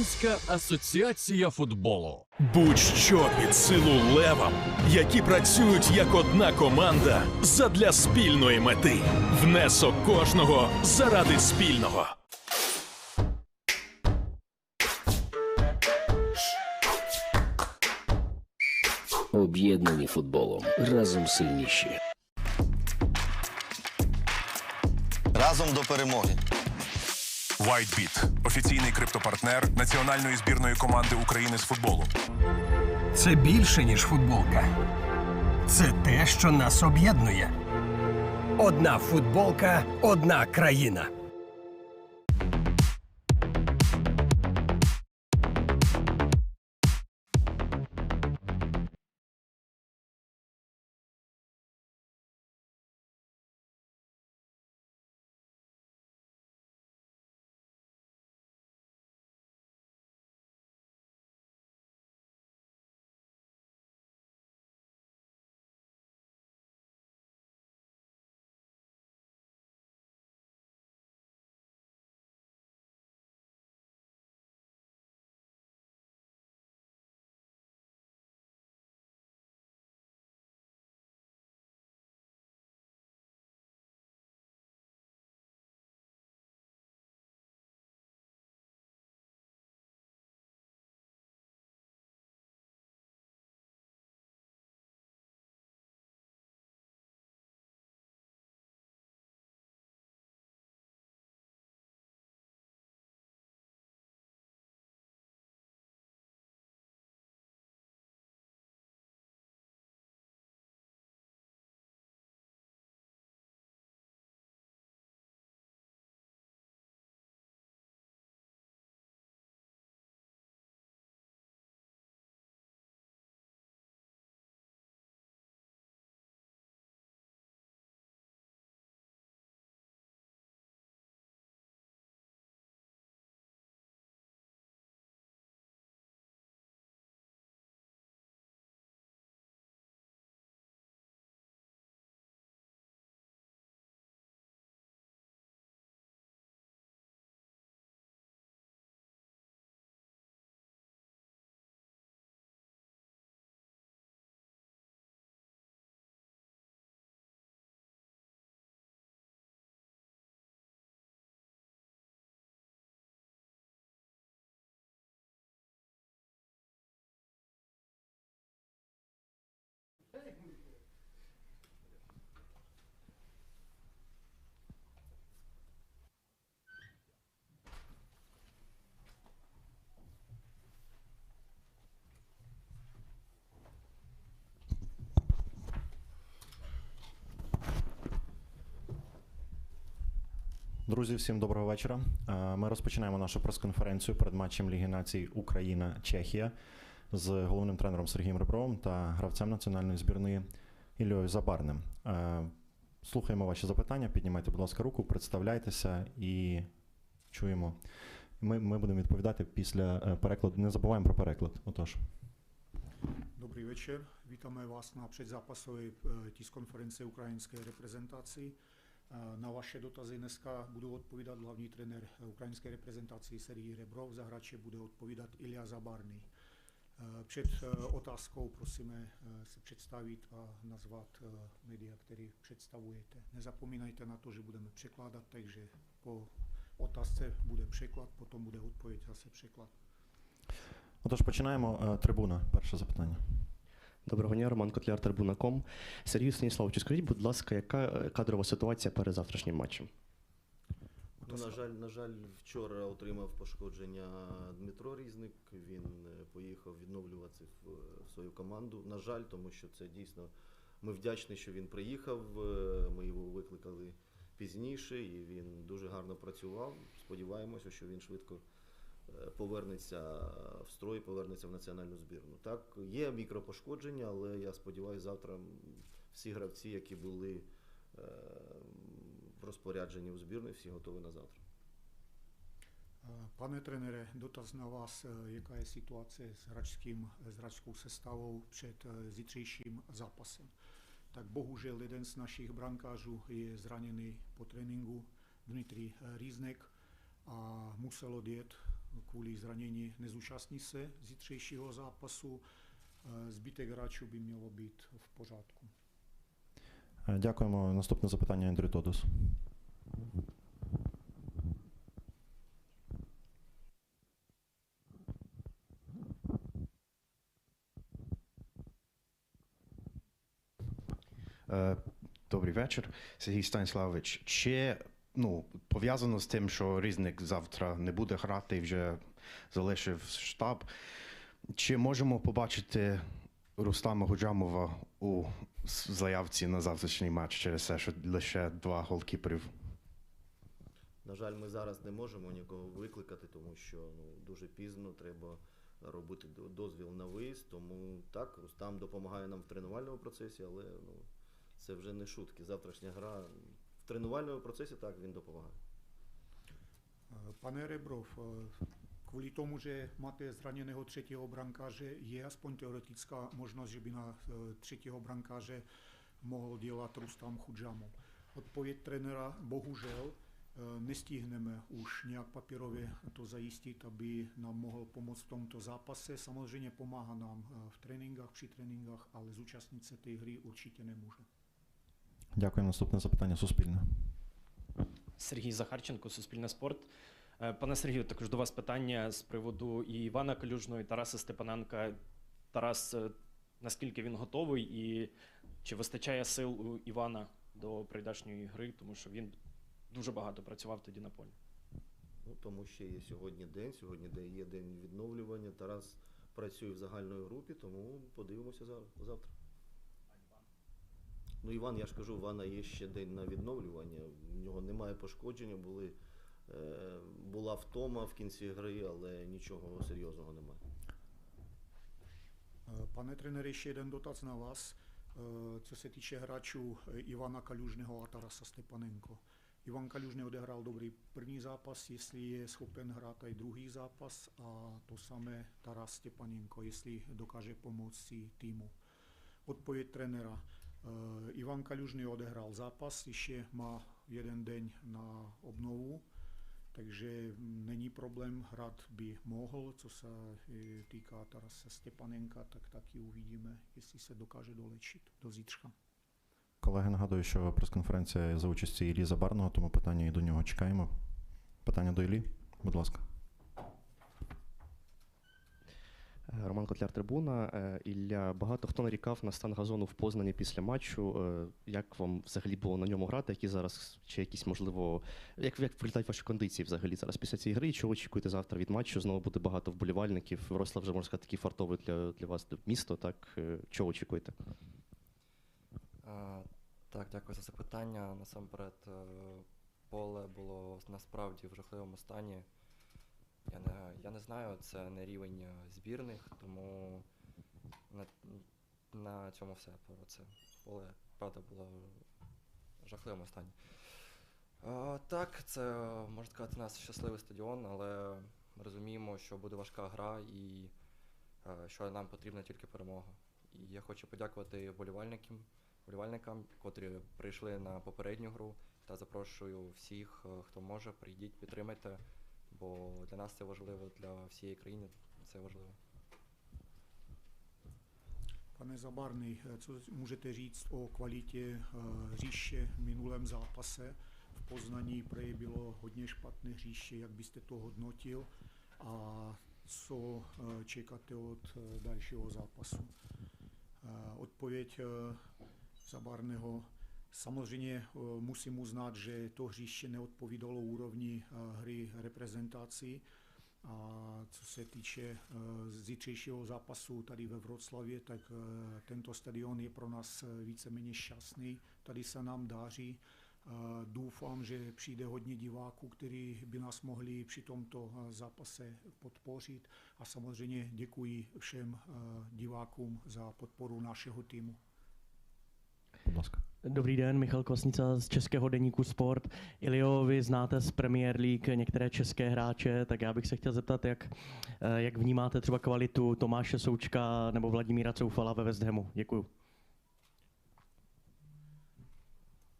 Українська асоціація футболу. Будь-що під силу левам, які працюють як одна команда задля спільної мети. Внесок кожного заради спільного. Об'єднані футболом разом сильніші. Разом до перемоги. WhiteBit – офіційний криптопартнер національної збірної команди України з футболу. Це більше, ніж футболка. Це те, що нас об'єднує. Одна футболка, одна країна. Друзі, всім доброго вечора. Е, Ми розпочинаємо нашу прес-конференцію перед матчем Ліги націй Україна-Чехія з головним тренером Сергієм Ребровим та гравцем національної збірної Іллею Забарним. Е, Слухаємо ваші запитання. Піднімайте, будь ласка, руку, представляйтеся і чуємо. Ми, ми будемо відповідати після е, перекладу. Не забуваємо про переклад. Отож. Dobrý večer, vítáme vás na předzápasové eh, tiskonferenci ukrajinské reprezentaci. Eh, Na vaše dotazy dneska budou odpovídat hlavní trenér eh, ukrajinské reprezentaci Sergej Rebrov, za hráče bude Před eh, otázkou prosíme eh, se představit a nazvat eh, média, které představujete. Nezapomínajte na to, že budeme překládat, takže po otázce bude překlad, potom bude odpověď zase překlad. Отож, починаємо. Е, Трибуна, перше запитання. Доброго дня, Роман Котляр, Трибуна.ком. Сергію Станіславовичу, скажіть, будь ласка, яка е, кадрова ситуація перед завтрашнім матчем? Ну, на жаль, на жаль, вчора отримав пошкодження Дмитро Різник. Він е, поїхав відновлюватися в, в свою команду. На жаль, тому що це дійсно ми вдячні, що він приїхав. е, Ми його викликали пізніше, і він дуже гарно працював. Сподіваємося, що він швидко е, повернеться в строй, повернеться в національну збірну. Так, є мікропошкодження, але я сподіваюся, завтра всі гравці, які були е, розпорядженні у збірної, всі готові на завтра. Eh, Pane trenere, dotaz na vás, eh, jaká je situace s, hračským, s hračskou sestavou před eh, zítřejším zápasem. Tak bohužel jeden z našich brankářů je zraněný po tréninku, Dmitrij eh, Rýznek, a musel odjet kvůli zranění nezúčastní se zítřejšího zápasu. Е, Zbytek hráčů by mělo být v pořádku. Е, Дякуємо. Наступне запитання Андрій Тодос. Е, Добрий вечір, Сергій Станіславович. Чи ну, пов'язано з тим, що різник завтра не буде грати і вже залишив штаб? Чи можемо побачити Рустама Гуджамова у заявці на завтрашній матч через те, що лише два голкіперів? На жаль, ми зараз не можемо нікого викликати, тому що ну, дуже пізно треба робити дозвіл на виїзд. Тому так, Рустам допомагає нам в тренувальному процесі, але ну, це вже не шутки. Завтрашня гра в тренувальному процесі так він допомагає. Pane Rebrov, eh, kvůli tomu, že máte zraněného třetího brankáře, je aspoň teoretická možnost, že by na eh, třetího brankáře mohl dělat Rustam Chudžamu. Odpověď trenéra, bohužel, eh, nestihneme už nějak papírově to zajistit, aby nám mohl pomoct v tomto zápase. Samozřejmě pomáhá nám eh, v tréninkách, při tréninkách, ale zúčastnit se té hry určitě nemůže. Дякую. Наступне запитання Суспільне. Сергій Захарченко, Суспільне спорт. Е, Пане Сергію, також до вас питання з приводу і Івана Калюжного, і Тараса Степаненка. Тарас, е, наскільки він готовий, і чи вистачає сил у Івана до прийдешньої гри, тому що він дуже багато працював тоді на полі. Ну, тому що є сьогодні день, сьогодні є день відновлювання. Тарас працює в загальної групі, тому подивимося завтра. Ну, Іван, я ж кажу, у Івана є ще день на відновлювання. В нього немає пошкодження, були, була втома в кінці гри, але нічого серйозного немає. Eh, ještě jeden dotaz na vás, eh, co se týče hráčů eh, Ivana Kalužného a Tarasa Stepanenko. Ivan Kalužný odehrál dobrý první zápas, jestli je schopen hrát i druhý zápas a to samé Taras Stepanenko, jestli dokáže pomoci týmu. Odpověď trenéra. Eh, Ivan Kalužný odehrál zápas, ještě má jeden den na obnovu, takže mm, není problém, hrát by mohl. Co se e, týká Tarase Stepanenka, tak taky uvidíme, jestli se dokáže dolečit do zítřka. Колеги, нагадую, що прес-конференція за участі Іллі Забарного, тому питання і до нього чекаємо. Питання до Іллі, будь ласка. Роман Котляр Трибуна. Е, Ілля, багато хто нарікав на стан газону в Познані після матчу. Е, Як вам взагалі було на ньому грати? Які зараз, чи якісь, можливо, як, як виглядають ваші кондиції взагалі зараз після цієї гри? Чого очікуєте завтра від матчу? Знову буде багато вболівальників. Врослав вже, можна сказати, такий фартовий для, для вас місто, так? Е, Чого очікуєте? А, Так, дякую за запитання. Насамперед, е, поле було насправді в жахливому стані. Я не, я не знаю, це не рівень е, збірних, тому на, на цьому все про це. Поле, правда, було в жахливому стані. А, так, це е, можна сказати, у нас щасливий стадіон, але ми розуміємо, що буде важка гра і е, що нам потрібна тільки перемога. І я хочу подякувати вболівальникам, вболівальникам, котрі прийшли на попередню гру. Та запрошую всіх, е, хто може, прийдіть, підтримайте, бо для нас це важливо, для всієї країни це важливо. Pane Zabarny, eh, co můžete říct o kvalitě eh, hřiště v minulém zápase? V Poznaní prej bylo hodně špatné hřiště, jak byste to hodnotil a co eh, čekáte od eh, dalšího zápasu? Eh, Odpověď eh, Zabarného. Samozřejmě eh, musím uznat, že to hřiště neodpovídalo úrovni eh, hry reprezentací. A co se týče eh, zítřejšího zápasu tady ve Vroclavě, tak tento stadion je pro nás víceméně šťastný. Tady se nám dáří. Doufám, že přijde hodně diváků, kteří by nás mohli při tomto zápase podpořit. A samozřejmě děkuji všem divákům za podporu našeho týmu. Podlaska. Dobrý den, Michal Kvasnica z Českého deníku Sport. Ilio, vy znáte z Premier League některé české hráče, tak já bych se chtěl zeptat, jak, eh, jak vnímáte třeba kvalitu Tomáše Součka nebo Vladimíra Coufala ve West Hamu. Děkuju.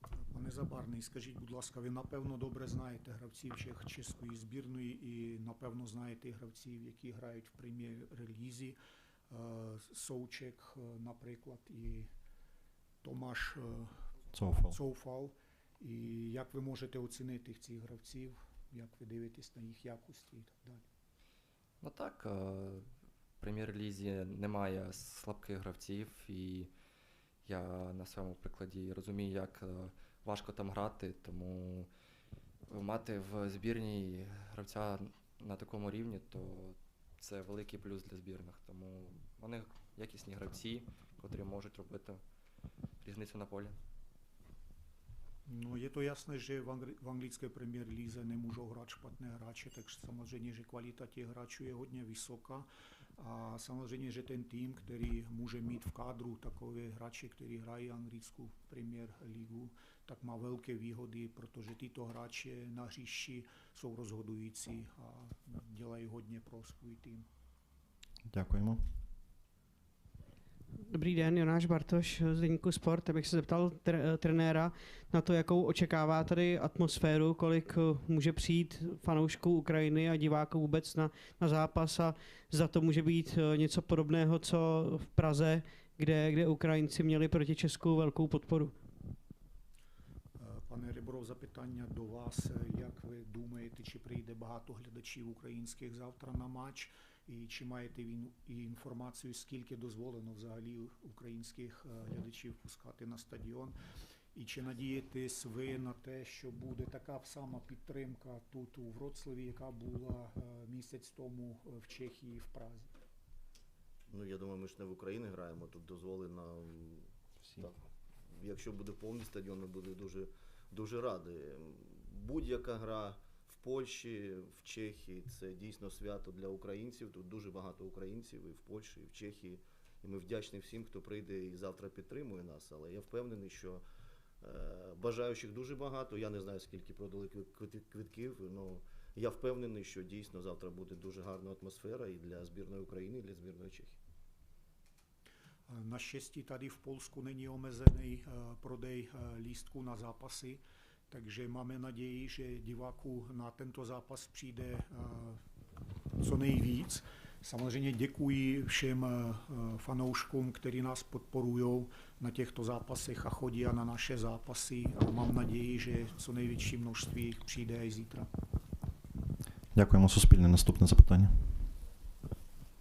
Pane Пане Забарний, скажіть, будь ласка, ви напевно добре знаєте гравців чех- чеської збірної і напевно знаєте гравців, які грають в прем'єр-лізі. Е, Соучек, е, наприклад, і Томаш е, Цоуфал. Цоуфал. І як ви можете оцінити цих гравців, як ви дивитесь на їх якості і так далі? Ну так, е, в прем'єр-лізі немає слабких гравців, і я на своєму прикладі розумію, як е, важко там грати, тому мати в збірній гравця на такому рівні, то це великий плюс для збірних. Тому вони якісні гравці, котрі можуть робити різницю на полі. No, je to jasné, že v, angli- v anglické premiér líze nemůžou hrát špatné hráče, takže samozřejmě, že kvalita těch hráčů je hodně vysoká. A samozřejmě, že ten tým, který může mít v kádru takové hráče, kteří hrají anglickou premiér ligu, tak má velké výhody, protože tyto hráči na hřišti jsou rozhodující a dělají hodně pro svůj tým. Дякуємо. Dobrý den, Jonáš Bartoš z Deníku Sport. Abych se zeptal tre- trenéra na to, jakou očekává tady atmosféru, kolik eh, může přijít fanoušků Ukrajiny a diváků vůbec na, na zápas a za to může být eh, něco podobného, co v Praze, kde, kde Ukrajinci měli proti Česku velkou podporu. Е, Пане Ребров, запитання до вас. Е, Як ви думаєте, чи прийде багато глядачів українських завтра на матч? І чи маєте він і інформацію, скільки дозволено взагалі українських е, глядачів пускати на стадіон? І чи надієтесь ви на те, що буде така сама підтримка тут у Вроцлаві, яка була е, місяць тому е, в Чехії, в Празі? Ну, я думаю, ми ж не в Україні граємо, тут дозволено. Так. Якщо буде повний стадіон, ми будемо дуже, дуже раді. Будь-яка гра Польщі, в Чехії це дійсно свято для українців. Тут дуже багато українців і в Польщі, і в Чехії. І ми вдячні всім, хто прийде і завтра підтримує нас. Але я впевнений, що е, бажаючих дуже багато. Я не знаю, скільки продали квит- квит- квитків. Ну, я впевнений, що дійсно завтра буде дуже гарна атмосфера і для збірної України, і для збірної Чехії. Naštěstí tady v Polsku není omezený prodej lístků na zápasy, takže máme naději, že diváků na tento zápas přijde eh, co nejvíc. Samozřejmě děkuji všem eh, fanouškům, kteří nás podporují na těchto zápasech a chodí na naše zápasy a mám naději, že co největší množství jich přijde i zítra. Дякуємо. Суспільне. Наступне запитання.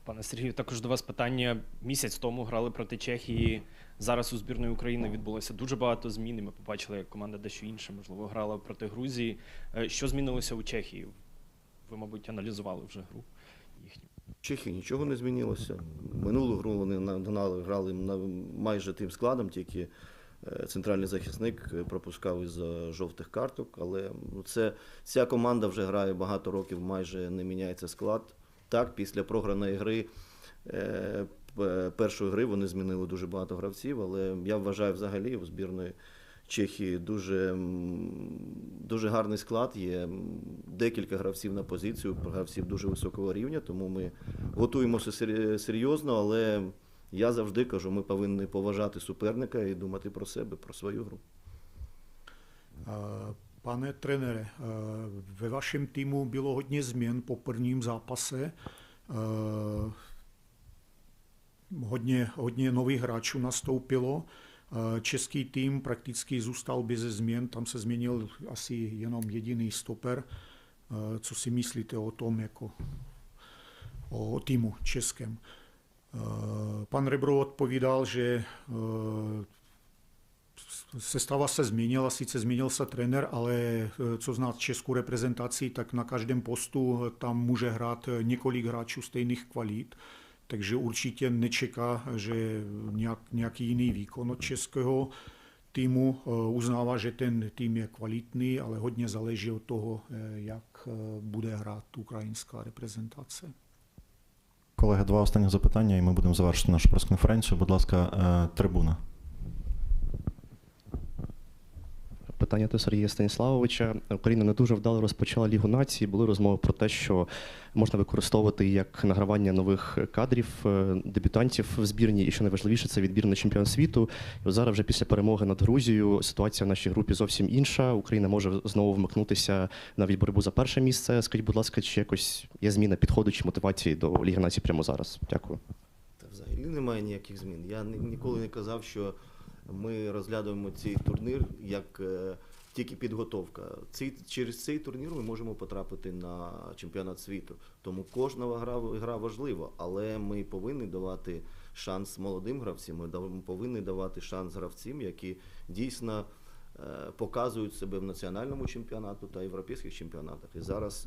Пане Сергію, також до вас питання. Місяць тому грали проти Чехії. Зараз у збірної України відбулося дуже багато змін. і Ми побачили, як команда дещо інша, можливо, грала проти Грузії. Е, Що змінилося у Чехії? Ви, мабуть, аналізували вже гру їхню. В Чехії нічого не змінилося. Минулу гру вони нагнали, грали майже тим складом, тільки е, центральний захисник е, пропускав із жовтих карток. Але ну, це ця команда вже грає багато років, майже не міняється склад. Так, після програної гри е, першої гри вони змінили дуже багато гравців, але я вважаю взагалі у збірної Чехії дуже, дуже гарний склад. Є декілька гравців на позицію, гравців дуже високого рівня, тому ми готуємося серйозно, але я завжди кажу, ми повинні поважати суперника і думати про себе, про свою гру. Pane trenere, eh, ve vašem týmu bylo hodně změn po prvním zápase. Eh, Hodně, hodně nových hráčů nastoupilo. Eh, Český tým prakticky zůstal bez změn, tam se změnil asi jenom jediný stoper. Co si myslíte o tom jako o týmu českém? Pan Rebro odpovídal, že Sestava se změnila, sice změnil se trenér, ale eh, co zná českou reprezentaci, tak na každém postu tam může hrát eh, několik hráčů stejných kvalit, takže určitě nečeká, že nějak, nějaký jiný výkon od českého týmu. Eh, Uznává, že ten tým je kvalitný, ale hodně záleží od toho, eh, jak eh, bude hrát ukrajinská reprezentace. Колеги, два останні запитання, і ми будемо завершити нашу прес-конференцію. Будь ласка, е, трибуна. Питання до Сергія Станіславовича. Україна не дуже вдало розпочала Лігу націй. Були розмови про те, що можна використовувати як награвання нових кадрів, е, дебютантів в збірні, і що найважливіше, це відбір на чемпіон світу. І зараз, вже після перемоги над Грузією, ситуація в нашій групі зовсім інша. Україна може знову вмикнутися навіть боротьбу за перше місце. Скажіть, будь ласка, чи якось є зміна підходу чи мотивації до Ліги націй прямо зараз? Дякую. Та взагалі немає ніяких змін. Я ні- ніколи не казав, що ми розглядаємо цей турнір як е, тільки підготовка. Цей, через цей турнір ми можемо потрапити на чемпіонат світу. Тому кожна гра, гра важлива, але ми повинні давати шанс молодим гравцям, ми повинні давати шанс гравцям, які дійсно е, показують себе в національному чемпіонату та європейських чемпіонатах. І зараз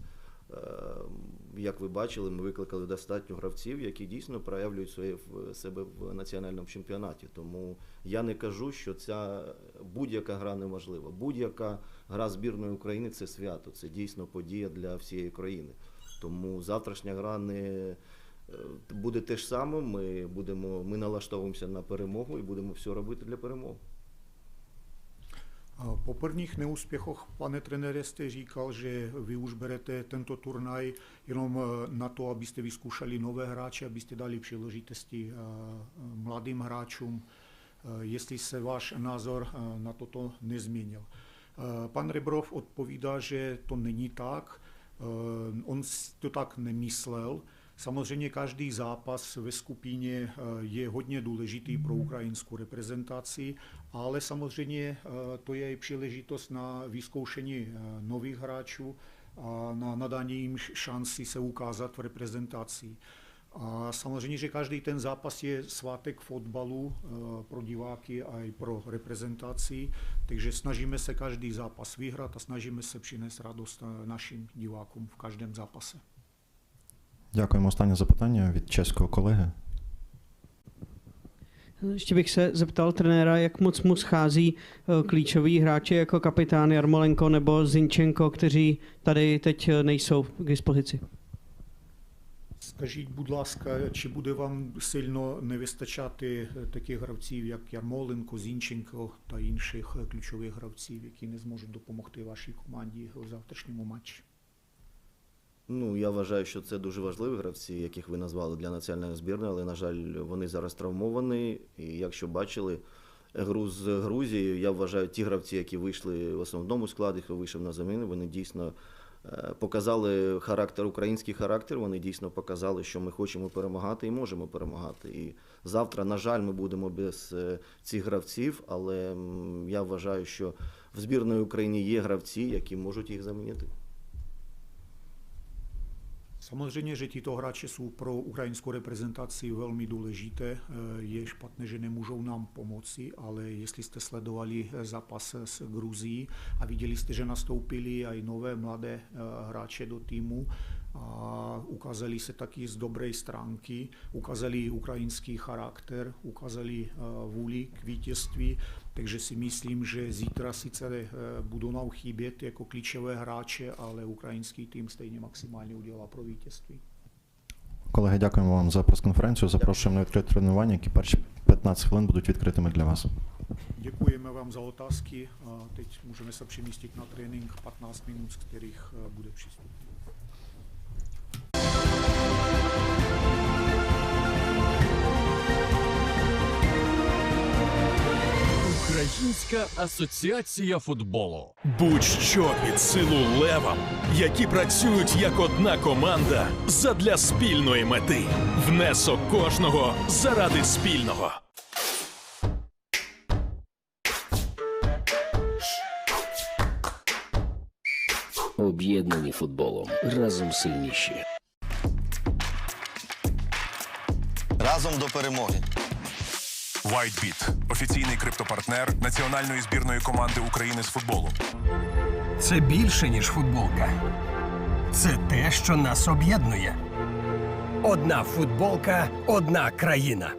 Як ви бачили, ми викликали достатньо гравців, які дійсно проявлюють своє в себе в національному чемпіонаті. Тому я не кажу, що ця будь-яка гра неможлива. Будь-яка гра збірної України це свято, це дійсно подія для всієї країни. Тому завтрашня гра не е, буде те ж саме. Ми будемо, ми налаштовуємося на перемогу і будемо все робити для перемоги. Po prvních neúspěchoch, pane trenére, jste říkal, že vy už berete tento turnaj jenom eh, na to, abyste vyzkoušeli nové hráče, abyste dali příležitosti eh, mladým hráčům, eh, jestli se váš názor na toto nezměnil. Pan Rebrov odpovídá, že to není tak, on to tak nemyslel. Samozřejmě každý zápas ve skupině eh, je hodně důležitý pro ukrajinskou reprezentaci, ale samozřejmě eh, to je i příležitost na vyzkoušení eh, nových hráčů a na nadání jim šanci se ukázat v reprezentaci. A samozřejmě, že každý ten zápas je svátek fotbalu pro diváky a i pro reprezentaci, takže snažíme se každý zápas vyhrát a snažíme se přinést radost našim divákům v každém zápase. Дякуємо. Останнє запитання від чеського колеги. Ještě bych se zeptal trenéra, jak moc mu schází eh, klíčoví hráči jako kapitán Jarmolenko nebo Zinčenko, kteří tady teď eh, nejsou k dispozici. Скажіть, будь ласка, чи буде вам сильно не вистачати е, таких гравців, як Ярмоленко, Зінченко та інших е, ключових гравців, які не зможуть допомогти вашій команді у завтрашньому матчі? Ну, я вважаю, що це дуже важливі гравці, яких ви назвали для національної збірної, але, на жаль, вони зараз травмовані. І якщо бачили гру з Грузією, я вважаю, ті гравці, які вийшли в основному складі, хто вийшов на заміну, вони дійсно е, показали характер, український характер. Вони дійсно показали, що ми хочемо перемагати і можемо перемагати. І завтра, на жаль, ми будемо без е, цих гравців, але я вважаю, що в збірної України є гравці, які можуть їх замінити. Samozřejmě, že tito hráči jsou pro ukrajinskou reprezentaci velmi důležité. Eh, Je špatné, že nemůžou nám pomoci, ale jestli jste sledovali eh, zápas s Gruzí a viděli jste, že nastoupili i nové mladé eh, hráče do týmu a ukázali se taky z dobré stránky, ukázali ukrajinský charakter, ukázali eh, vůli k vítězství, takže si myslím, že zítra sice eh, budou nám chybět jako klíčové hráče, ale ukrajinský tým stejně maximálně udělá pro vítězství. Колеги, дякуємо вам за прес-конференцію. Запрошуємо на відкрите тренування, які перші 15 хвилин будуть відкритими для вас. Vám za otázky a teď můžeme se přemístit na trénink 15 minut, z kterých eh, bude přístup. Українська асоціація футболу. Будь-що під силу левам, які працюють як одна команда задля спільної мети. Внесок кожного заради спільного. Об'єднані футболом. Разом сильніші. Разом до перемоги. WhiteBit – офіційний криптопартнер національної збірної команди України з футболу. Це більше, ніж футболка. Це те, що нас об'єднує. Одна футболка, одна країна.